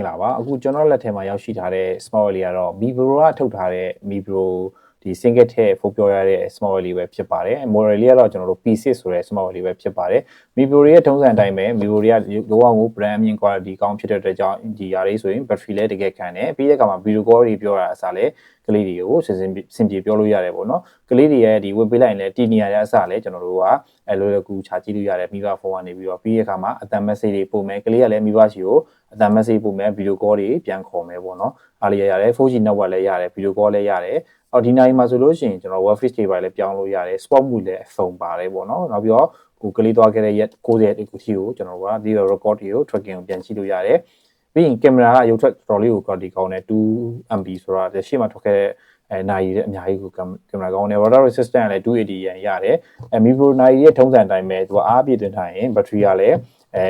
င်္ဂလာပါအခုကျွန်တော်လက်ထဲမှာရောက်ရှိထားတဲ့ small wallet ကတော့ Mibro ကထုတ်ထားတဲ့ Mibro ဒီ single ထည့်ဖို့ပြောရတဲ့ small wallet ပဲဖြစ်ပါတယ် model လေးကတော့ကျွန်တော်တို့ P6 ဆိုတဲ့ small wallet ပဲဖြစ်ပါတယ် Mibro ရဲ့ထုံးစံအတိုင်းပဲ Mibro တွေကလောအောင်ကို brand အမြင့် quality ကောင်းဖြစ်တဲ့အတွက်ကြောင့်ဒီຢာလေးဆိုရင် battery လည်းတကယ်ခံတယ်ပြီးတဲ့အခါမှာ video call တွေပြောတာအစားလည်းကလေးတွေကိုစင်စင်စင်ပြေပြောလို့ရတယ်ပေါ့နော်ကလေးတွေရဲ့ဒီ web ပေးလိုက်ရင်လည်းတီနီရတဲ့အစားလည်းကျွန်တော်တို့ကအဲလိုလိုကူချာကြည့်လို့ရတယ်မိဘဖုန်းကနေပြီးတော့ပြီးတဲ့အခါမှာအတန် message တွေပို့မယ်ကလေးကလည်းမိဘရှိကိုအတန် message ပို့မယ် video call တွေပြန်ခေါ်မယ်ပေါ့နော်အားလေးရရတယ် 4G network လည်းရတယ် video call လည်းရတယ် အော်ဒီနိုင်မှာဆိုလို့ရှိရင်ကျွန်တော် web face တွေပါလည်းပြောင်းလို့ရတယ် spot မှုလည်းအဖုံပါတယ်ပေါ့နော်နောက်ပြီးတော့ဟိုကလေးသွားခဲ့တဲ့ရက်60ရက်တခုကိုကျွန်တော်ကဒီ record တွေကို tracking ကိုပြန်ကြည့်လို့ရတယ်ပြီးရင်ကင်မရာကရုပ်ထွက်တော်လေးကို quality ကောင်းတယ် 2MB ဆိုတာလက်ရှိမှာထွက်ခဲ့တဲ့အဲနိုင်ရတဲ့အများကြီးကိုကင်မရာကောင်းတယ် water resistant ကလည်း280ရန်ရတယ်အဲ Mibro နိုင်ရဲ့ထုံးစံတိုင်းပဲသူကအားပြည့်တင်ထားရင် battery ကလည်းအဲ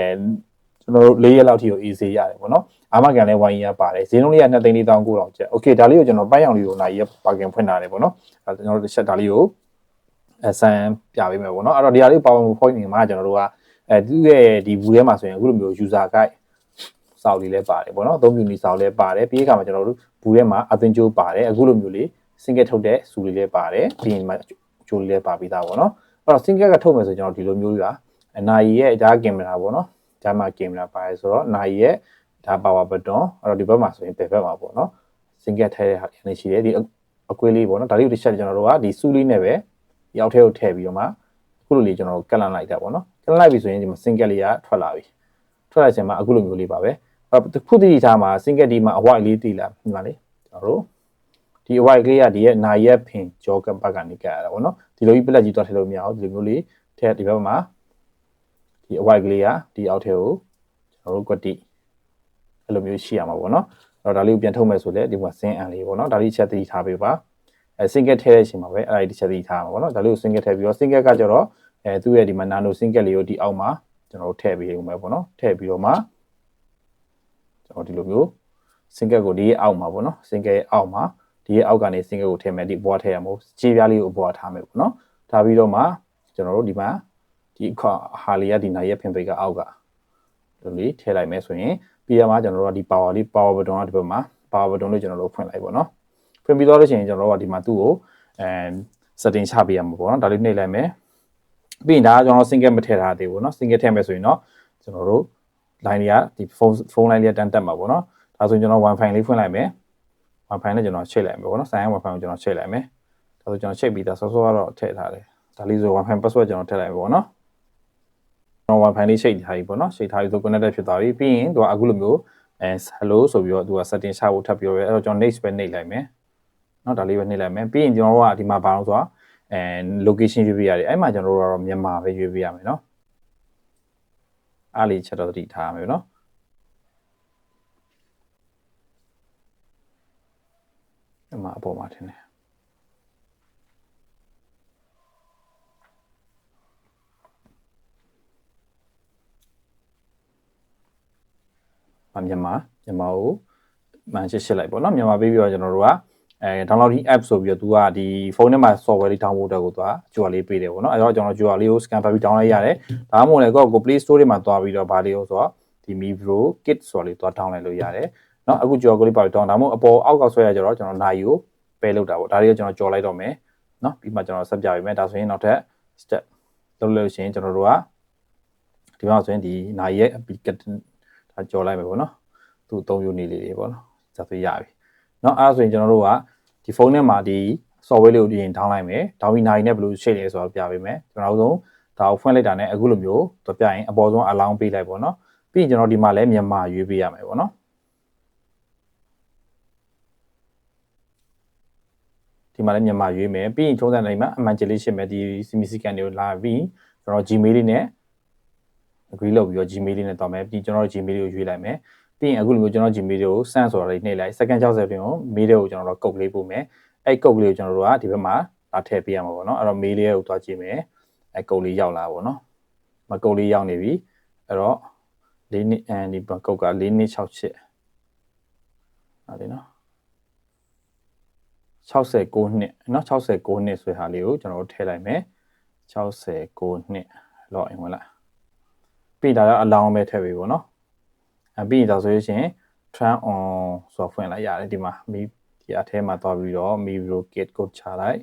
ကျွန်တော်တို့၄ရက်လောက်ထိကို easy ရတယ်ပေါ့နော် အာမကန်လည်းဝိုင်းရပါတယ်ဈေးနှုန်းလေးက2သိန်း4,000ကိုတောင်ကျက် okay ဒါလေးကိုကျွန်တော်ပိုင်းအောင်လေးကိုနိုင်ရပါကင်ဖွင့်ထားတယ်ပေါ့နော်အဲကျွန်တော်တို့တစ်ချက်ဒါလေးကိုအဆန်ပြပေးမယ်ပေါ့နော်အဲ့တော့ဒီဟာလေးပါဝင် point နေမှာကျွန်တော်တို့ကအဲသူ့ရဲ့ဒီ view ထဲမှာဆိုရင်အခုလိုမျိုး user guide စောက်လေးလည်းပါတယ်ပေါ့နော်အသုံးပြုနေစောက်လည်းပါတယ်ပြီးခါမှာကျွန်တော်တို့ဘူးထဲမှာအသင်ကျိုးပါတယ်အခုလိုမျိုးလေး single ထုတ်တဲ့စူလေးလည်းပါတယ်ပြီးရင်မှကျိုးလေးလည်းပါပြီးသားပေါ့နော်အဲ့တော့ single ကထုတ်မယ်ဆိုကျွန်တော်ဒီလိုမျိုးကြီးပါအနာရီရဲ့ဒါကင်မရာပေါ့နော်ဒါမှကင်မရာပါတယ်ဆိုတော့နာရီရဲ့ ဒါ power button အဲ့တော့ဒီဘက်မှာဆိုရင်ဘယ်ဘက်မှာပေါ့နော် single ထည့်တဲ့ဟာအနေရှိတယ်ဒီအကွေးလေးပေါ့နော်ဒါလေးကိုတစ်ချက်ကျွန်တော်တို့ကဒီစူလေးနဲ့ပဲရောက်ထဲကိုထည့်ပြီးတော့မှအခုလိုလေးကျွန်တော်တို့ကတ်လန့်လိုက်တာပေါ့နော်ကတ်လန့်လိုက်ပြီဆိုရင်ဒီမှာ single လေးကထွက်လာပြီထွက်လာချိန်မှာအခုလိုမျိုးလေးပါပဲအဲ့ခုတတိထားမှာ single ဒီမှာအဝိုက်လေးတည်လာဒီမှာလေကျွန်တော်တို့ဒီအဝိုက်ကလေးကဒီရဲ့နာရက်ဖင်ကြောကပတ်ကနေကရတာပေါ့နော်ဒီလိုကြီးပလက်ကြီးတွားထည့်လို့မရအောင်ဒီလိုမျိုးလေးထည့်ဒီဘက်မှာဒီအဝိုက်ကလေးကဒီအောက်ထဲကိုကျွန်တော်တို့ကွက်တိ အဲ့လိုမျိုးရှိရမှာပေါ့နော်အဲ့တော့ဒါလေးကိုပြန်ထုတ်မယ်ဆိုလေဒီမှာစင်းအန်လေးပေါ့နော်ဒါလေးချက်တတိထားပေးပါအဲ single ထည့်တဲ့အချိန်မှာပဲအဲ့ဒါဒီချက်တတိထားမှာပေါ့နော်ဒါလေးကို single ထည့်ပြီးတော့ single ကကျတော့အဲသူ့ရဲ့ဒီမှာ nano single လေးကိုဒီအောက်မှာကျွန်တော်တို့ထည့်ပေးရုံပဲပေါ့နော်ထည့်ပြီးတော့မှကျွန်တော်ဒီလိုမျိုး single ကိုဒီရဲ့အောက်မှာပေါ့နော် single ရဲ့အောက်မှာဒီရဲ့အောက်ကနေ single ကိုထည့်မယ်ဒီဘွားထည့်ရမို့ခြေပြားလေးကိုဘွားထားမယ်ပေါ့နော်ထားပြီးတော့မှကျွန်တော်တို့ဒီမှာဒီအခါဟာလေးကဒီနာရဲ့ဖင်ပိတ်ကအောက်ကဒီ လေးထည့်လိုက်မယ်ဆိုရင်ပြီးရမှာကျွန်တော်တို့ကဒီ power လေး power button ကဒီဘက်မှာ power button လေးကျွန်တော်တို့ဖွင့်လိုက်ပေါ့နော်ဖွင့်ပြီးတော့လို့ရှိရင်ကျွန်တော်တို့ကဒီမှာသူ့ကိုအဲ setting ချပေးရမှာပေါ့နော်ဒါလေးနှိပ်လိုက်မယ်ပြီးရင်ဒါကကျွန်တော် single မထည့်ထားသေးဘူးเนาะ single ထည့်မယ်ဆိုရင်တော့ကျွန်တော်တို့ line တွေကဒီဖုန်းဖုန်း line တွေကတန်းတက်မှာပေါ့နော်ဒါဆိုရင်ကျွန်တော် wifi လေးဖွင့်လိုက်မယ် wifi နဲ့ကျွန်တော်ချိန်လိုက်မယ်ပေါ့နော်ဆိုင်ရ wifi ကိုကျွန်တော်ချိန်လိုက်မယ်ဒါဆိုကျွန်တော်ချိန်ပြီးသားစောစောကတော့ထည့်ထားတယ်ဒါလေးဆို wifi password ကျွန်တော်ထည့်လိုက်မယ်ပေါ့နော် ကျွန်တော် wifi လေးရှိတ်ထားပြီပေါ့နော်ရှိတ်ထားပြီဆို connected ဖြစ်သွားပြီပြီးရင်သူကအခုလိုမျိုးအဲ hello ဆိုပြီးတော့သူက setting ချဖို့ထပ်ပြောရဲအဲ့တော့ကျွန်တော် next ပဲနှိပ်လိုက်မယ်နော်ဒါလေးပဲနှိပ်လိုက်မယ်ပြီးရင်ကျွန်တော်ကဒီမှာဘာလို့ဆိုတော့အဲ location ရွေးပြရတယ်အဲ့မှာကျွန်တော်တို့ကတော့မြန်မာပဲရွေးပြရမယ်နော်အားလေးချက်တော့တတိထားရမယ်နော်အမှအပေါ်မှာထင်တယ် မြန်မာမြန်မာကိုမန်ရှစ်ရှစ်လိုက်ပေါ့နော်မြန်မာပြီးပြီးတော့ကျွန်တော်တို့ကအဲ download app ဆိုပြီးတော့ तू ကဒီဖုန်းထဲမှာ software လေး download တက်ကို तू ကကြော်လေးပေးတယ်ပေါ့နော်အဲတော့ကျွန်တော်ကြော်လေးကို scan ဖတ်ပြီး download ရတယ်ဒါမှမဟုတ်လည်းကိုကို Play Store တွေမှာသွားပြီးတော့ဗာလေးကိုဆိုတော့ဒီ Mi Pro Kit ဆိုတာလေးသွား download လို့ရတယ်နော်အခုကြော်ကိုလေးပါပြီး download ဒါမှမဟုတ်အပေါ်အောက်ကဆွဲရကြတော့ကျွန်တော်နာယူကိုပဲလောက်တာပေါ့ဒါတွေကိုကျွန်တော်ကြော်လိုက်တော့မယ်နော်ပြီးမှကျွန်တော်ဆက်ပြပေးမယ်ဒါဆိုရင်နောက်ထပ် step လုပ်လို့ရှိရင်ကျွန်တော်တို့ကဒီမှာဆိုရင်ဒီနာရီရဲ့ ကြော်လိုက်မယ်ပေါ့နော်သူအသုံးပြုနေလေးတွေပေါ့နော်ဇာဆိုရပြီเนาะအဲဒါဆိုရင်ကျွန်တော်တို့ကဒီဖုန်းထဲမှာဒီ software လေးကိုပြင် down လိုက်မယ်။ down ပြီးနိုင်နဲ့ဘယ်လိုရှိလဲဆိုတော့ပြပေးမယ်။ကျွန်တော်တို့ဒါကိုဖွင့်လိုက်တာနဲ့အခုလိုမျိုးတော့ပြရင်အပေါ်ဆုံး allow ပေးလိုက်ပေါ့နော်။ပြီးရင်ကျွန်တော်ဒီမှာလည်းမြန်မာရွေးပေးရမယ်ပေါ့နော်။ဒီမှာလည်းမြန်မာရွေးမယ်ပြီးရင်ထုံးစံတိုင်းမှာအမှန်ကြလေးရှိမယ်ဒီ CMC ကန်တွေကိုလာပြီးကျွန်တော် Gmail လေးနဲ့ agree လုပ်ပြီးတော့ Gmail လေးနဲ့တောင်းမယ်ပြီးကျွန်တော် Gmail လေးကိုရွေးလိုက်မယ်ပြီးရင်အခုလိုမျိုးကျွန်တော် Gmail လေးကို send ဆိုတာလေးနှိပ်လိုက် second 60အတွင်းကို mail လေးကိုကျွန်တော်တို့ကုတ်ကလေးပို့မယ်အဲ့ကုတ်ကလေးကိုကျွန်တော်တို့ကဒီဘက်မှာလာထည့်ပေးရမှာပေါ့နော်အဲ့တော့ mail လေးကိုတွားကြည့်မယ်အဲ့ကုတ်လေးရောက်လာပါပေါ့နော်မကုတ်လေးရောက်နေပြီအဲ့တော့၄နှစ်အဲဒီကုတ်က၄နှစ်6ချစ်ဟုတ်တယ်နော်69နှစ်เนาะ69နှစ်ဆိုတဲ့ဟာလေးကိုကျွန်တော်တို့ထည့်လိုက်မယ်69နှစ် log in ဝင်လာ ပြီးဒါတော့အလောင်းပဲထည့်ပေးပေါ့နော်အပြီးဒါဆိုလို့ရှိရင် turn on ဆိုတော့ဖွင့်လိုက်ရတယ်ဒီမှာမိဒီအထဲမှာသွားပြီးတော့ miro kit ကိုချလိုက်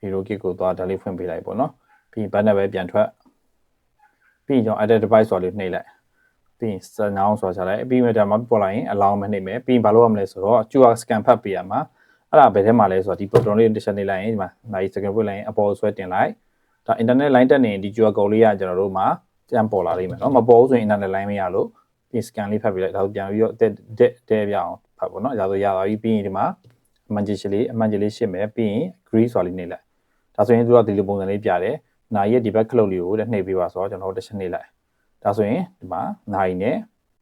miro kit ကိုသွားဒါလေးဖွင့်ပေးလိုက်ပေါ့နော်ပြီးရင် banner ပဲပြန်ထွက်ပြီးရင်ကျွန်တော် edit device ဆိုလေးနှိပ်လိုက်ပြီးရင် now ဆိုချလိုက်ပြီးမှဒါမှပေါ်လာရင် allow မနှိပ်မယ်ပြီးရင်ဘာလုပ်ရမလဲဆိုတော့ QR scan ဖတ်ပေးရမှာအဲ့ဒါဘယ်ထဲမှာလဲဆိုတော့ဒီ proton လေးတစ်ချက်နှိပ်လိုက်ရင်ဒီမှာနိုင် second ဖွင့်လိုက်ရင်အပေါ်ဆွဲတင်လိုက် ဒါ internet line တက်နေရင်ဒီ QR code လေးကကျွန်တော်တို့မှာပြန်ပေါ်လာလိမ့်မယ်เนาะမပေါ်ဘူးဆိုရင် internet line မရလို့ပြီး scan လေးဖတ်ပေးလိုက်ဒါဆိုပြန်ပြီးတော့တက်တက်တဲပြအောင်ဖတ်ပေါ့เนาะဒါဆိုရသွားပြီပြီးရင်ဒီမှာအမှန်ကြီးလေးအမှန်ကြီးလေးရှင်းမယ်ပြီးရင် agree ဆိုတာလေးနှိပ်လိုက်ဒါဆိုရင်သူကဒီလိုပုံစံလေးပြတယ်နိုင်ရဲ့ဒီဘက်ခလုတ်လေးကိုလည်းနှိပ်ပေးပါဆိုတော့ကျွန်တော်တို့တစ်ချက်နှိပ်လိုက်ဒါဆိုရင်ဒီမှာနိုင်နဲ့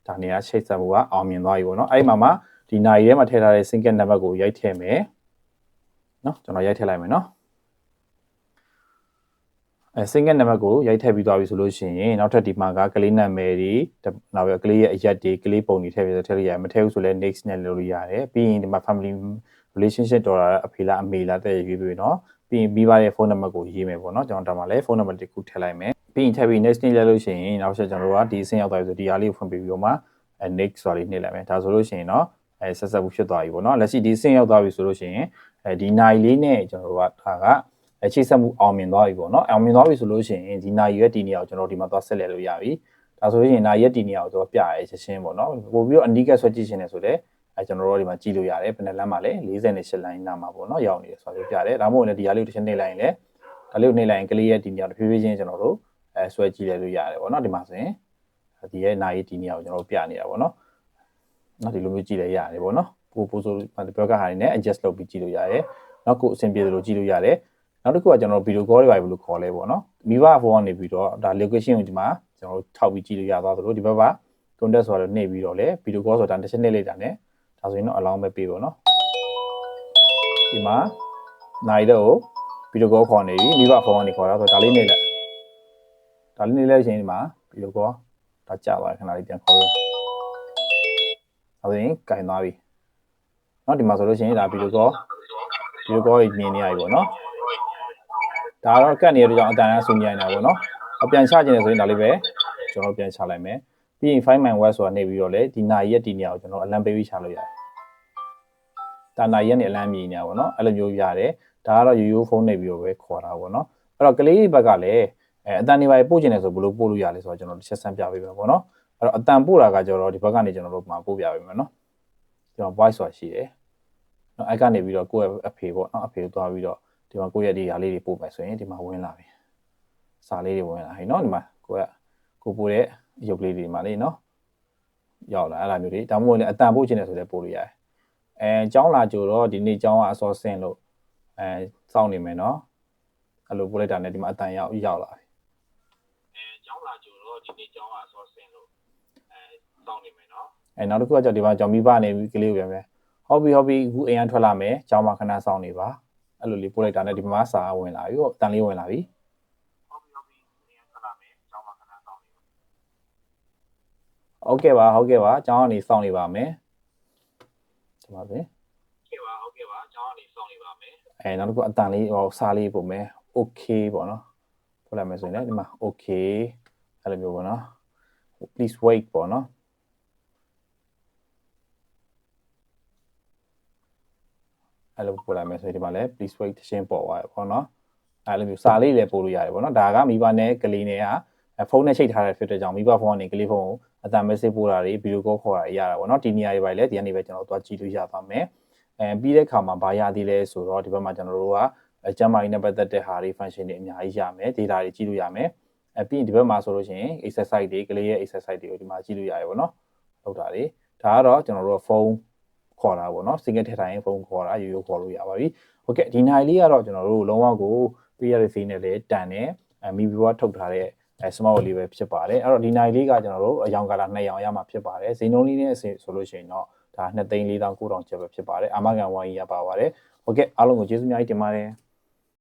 ဒါနေရာချိတ်ဆက်မှုကအောင်မြင်သွားပြီပေါ့เนาะအဲ့ဒီမှာမှဒီနိုင်ထဲမှာထည့်ထားတဲ့ single number ကိုရိုက်ထည့်မယ်เนาะကျွန်တော်ရိုက်ထည့်လိုက်မယ်เนาะ အဲ single number ကိုရိုက်ထည့်ပြီးသွားပြီဆိုလို့ရှိရင်နောက်ထပ်ဒီမှာကကလေးနာမည်တွေနောက်ပြီးကလေးရဲ့အရက်တွေကလေးပုံတွေထည့်ပြီးတော့ထည့်လို့ရတယ်မထည့်ဘူးဆိုလည်း next နဲ့လုပ်လို့ရတယ်ပြီးရင်ဒီမှာ family relationship တော်တာအဖေလားအမေလားတဲ့ရေးပြီးတော့ပြီးရင်ပြီးပါတဲ့ဖုန်းနံပါတ်ကိုရေးမယ်ပေါ့နော်ကျွန်တော်ဒါမှလည်းဖုန်းနံပါတ်တစ်ခုထည့်လိုက်မယ်ပြီးရင်ထည့်ပြီး next နေ့လိုက်လို့ရှိရင်နောက်ဆက်ကျွန်တော်တို့ကဒီအဆင့်ရောက်သွားပြီဆိုဒီအားလေးကိုဖွင့်ပေးပြီးတော့မှအဲ next ဆိုတာလေးနှိပ်လိုက်မယ်ဒါဆိုလို့ရှိရင်တော့အဲဆက်ဆက်ဘူးဖြစ်သွားပြီပေါ့နော်လက်ရှိဒီအဆင့်ရောက်သွားပြီဆိုလို့ရှိရင်အဲဒီနိုင်လေးနဲ့ကျွန်တော်တို့ကဒါက အဲချိတ်ဆက်မှုအောင်မြင်သွားပြီပေါ့နော်အောင်မြင်သွားပြီဆိုလို့ရှိရင်ဒီနိုင်ရွက်ဒီနေရာကိုကျွန်တော်ဒီမှာသွားဆက်လက်လို့ရပြီဒါဆိုလို့ရှိရင်နိုင်ရွက်ဒီနေရာကိုတော့ပြရဲချက်ချင်းပေါ့နော်ပို့ပြီးတော့အနီးကပ်ဆွဲကြည့်ရှင်နေဆိုတော့အဲကျွန်တော်တို့ဒီမှာကြည့်လို့ရတယ်ဘယ်နှလမ်းမှာလဲ48လိုင်းနာမှာပေါ့နော်ရောက်နေတယ်ဆိုတော့ပြတယ်ဒါမှမဟုတ်လည်းဒီဟာလေးကိုတစ်ချက်နှိပ်လိုက်ရင်လည်းဒါလေးကိုနှိပ်လိုက်ရင်ကလေးရဲ့ဒီနေရာတစ်ဖြည်းဖြည်းချင်းကျွန်တော်တို့အဲဆွဲကြည့်လဲလို့ရတယ်ပေါ့နော်ဒီမှာဆိုရင်ဒီရဲ့နာရီဒီနေရာကိုကျွန်တော်တို့ပြနေတာပေါ့နော်နော်ဒီလိုမျိုးကြည့်လဲရတယ်ပေါ့နော်ပို့ပို့ဆိုဒီဘက်ကဟာနေနဲ့ adjust လုပ်ပြီးကြည့်လို့ရတယ်နောက်ကိုအဆင်ပြေသလိုကြည့်လို့ရတယ် နောက်တစ်ခုကကျွန်တော်ဗီဒီယိုကောတွေပါဘယ်လိုခေါ်လဲပေါ့နော်မိဘဖုန်းကနေပြီးတော့ဒါ location ကိုဒီမှာကျွန်တော်တို့ထောက်ပြီးကြည့်လို့ရသွားသလိုဒီဘက်က contact ဆိုတော့နှိပ်ပြီးတော့လေဗီဒီယိုကောဆိုတာတစ်ချက်နှိပ်လိုက်တာ ਨੇ ဒါဆိုရင်တော့ allow ပဲပေးပေါ့နော်ဒီမှာနိုင်တော့ဗီဒီယိုကောခေါ်နေပြီမိဘဖုန်းကနေခေါ်တာဆိုဒါလေးနှိပ်လိုက်ဒါလေးနှိပ်လိုက်ချင်းဒီမှာဗီဒီယိုကောဒါကြာသွားခဏလေးပြန်ခေါ်ပြီးဒါဆိုရင်ကင်သွားပြီเนาะဒီမှာဆိုလို့ရှိရင်ဒါဗီဒီယိုကောဗီဒီယိုကောကြီးမြင်နေရပြီပေါ့နော် ဒါတော့ကတ်နေတဲ့ကြောင့်အတန်အဆူညံနေတာပေါ့နော်အပြန်ချခြင်းနေဆိုရင်ဒါလေးပဲကျွန်တော်ပြန်ချလိုက်မယ်ပြီးရင် find my web ဆိုတာနေပြီးတော့လေဒီနာရီရဲ့ဒီနေရာကိုကျွန်တော်အလံပေးပြီးချလို့ရတယ်ဒါနာရီရဲ့နေအလံမြည်နေတာပေါ့နော်အဲ့လိုမျိုးရတယ်ဒါကတော့ရိုးရိုးဖုန်းနေပြီးတော့ပဲခေါ်တာပေါ့နော်အဲ့တော့ကလေးဘက်ကလည်းအဲအတန်နေပါပို့ခြင်းနေဆိုဘယ်လိုပို့လို့ရလဲဆိုတော့ကျွန်တော်တစ်ချက်ဆန်းပြပေးမယ်ပေါ့နော်အဲ့တော့အတန်ပို့တာကကျတော့ဒီဘက်ကနေကျွန်တော်တို့မှာပို့ပြပေးမယ်နော်ကျွန်တော် voice ဆိုတာရှိတယ်နော်အဲ့ကနေပြီးတော့ကိုယ့်ရဲ့အဖေပေါ့နော်အဖေကိုသွားပြီးတော့ ဒီမှာကိုယ့်ရဲ့ဒီဟာလေးတွေပို့မယ်ဆိုရင်ဒီမှာဝင်လာပြီစာလေးတွေဝင်လာဟိနော်ဒီမှာကိုယ့်ကကိုပို့တဲ့ရုပ်လေးတွေမှာလေနော်ရောက်လာအဲ့လိုမျိုးတွေဒါမှမဟုတ်လည်းအတန်ပို့ခြင်းနဲ့ဆိုလည်းပို့လို့ရတယ်အဲအကြောင်းလာကြတော့ဒီနေ့အကြောင်းကအစောဆင်းလို့အဲစောင့်နေမယ်နော်အဲ့လိုပို့လိုက်တာနဲ့ဒီမှာအတန်ရောက်ရောက်လာပြီအဲအကြောင်းလာကြတော့ဒီနေ့အကြောင်းကအစောဆင်းလို့အဲစောင့်နေမယ်နော်အဲနောက်တစ်ခုကကြောင့်ဒီမှာကြောင်မိဘနေကလေးကိုပြန်မယ်ဟောဘီဟောဘီအခုအိမ်ကထွက်လာမယ်အကြောင်းမှာခဏစောင့်နေပါ အဲ့လိုလေးပို့လိုက်တာနဲ့ဒီမှာစာဝင်လာပြီဟောအတန်လေးဝင်လာပြီဟုတ်ကဲ့ပါဟုတ်ကဲ့ပါအကြောင်းကနေစောင့်နေပါမယ်ဒီမှာပဲဟုတ်ကဲ့ပါဟုတ်ကဲ့ပါအကြောင်းကနေစောင့်နေပါမယ်အဲနောက်တစ်ခုအတန်လေးဟောစာလေးပို့မယ် okay ပေါ့နော်ပို့လိုက်မယ်ဆိုရင်လည်းဒီမှာ okay အဲ့လိုမျိုးပေါ့နော် please wait ပေါ့နော် အဲ့လိုပို့လိုက်မယ်ဆိုရင်ဒီမှာလည်း please wait တရှင်းပေါ်သွားရပေါ့နော်အဲ့လိုမျိုးစာလေးလည်းပို့လို့ရတယ်ပေါ့နော်ဒါကမိဘနဲ့ကလေးနဲ့ကဖုန်းနဲ့ချိတ်ထားတဲ့ဖြစ်တဲ့ကြောင့်မိဘဖုန်းကနေကလေးဖုန်းကိုအတန် message ပို့တာတွေဗီဒီယိုကောခေါ်တာတွေရတာပေါ့နော်ဒီနေရာတွေပါလေဒီကနေပဲကျွန်တော်တို့သွားကြည့်လို့ရပါမယ်အဲပြီးတဲ့အခါမှာဘာရသေးလဲဆိုတော့ဒီဘက်မှာကျွန်တော်တို့ကအကျမ်းမာရေးနဲ့ပတ်သက်တဲ့ဟာတွေ function တွေအများကြီးရမယ် data တွေကြည့်လို့ရမယ်အဲပြီးရင်ဒီဘက်မှာဆိုလို့ရှိရင် exercise တွေကလေးရဲ့ exercise တွေကိုဒီမှာကြည့်လို့ရတယ်ပေါ့နော်လောက်တာတွေဒါကတော့ကျွန်တော်တို့ဖုန်း ခေါ်တာပေါ့နော် single ထည့်ထိုင်ရင်ဖုန်းခေါ်တာရိုးရိုးခေါ်လို့ရပါပြီ။ဟုတ်ကဲ့ဒီနိုင်လေးကတော့ကျွန်တော်တို့လုံးဝကို PRC နဲ့လည်းတန်တယ်။မီဘီဘောထုတ်ထားတဲ့အဲ smart လေးပဲဖြစ်ပါတယ်အဲ့တော့ဒီနိုင်လေးကကျွန်တော်တို့အယောင်ကာလာ2ရောင်ရမှာဖြစ်ပါတယ်ဇိန်လုံးလေးနဲ့ဆိုလို့ရှိရင်တော့ဒါ2သိန်း4000ကျပ်ပဲဖြစ်ပါတယ်အာမခံဝိုင်းရပါပါတယ်ဟုတ်ကဲ့အားလုံးကိုကျေးဇူးအများကြီးတင်ပါတယ်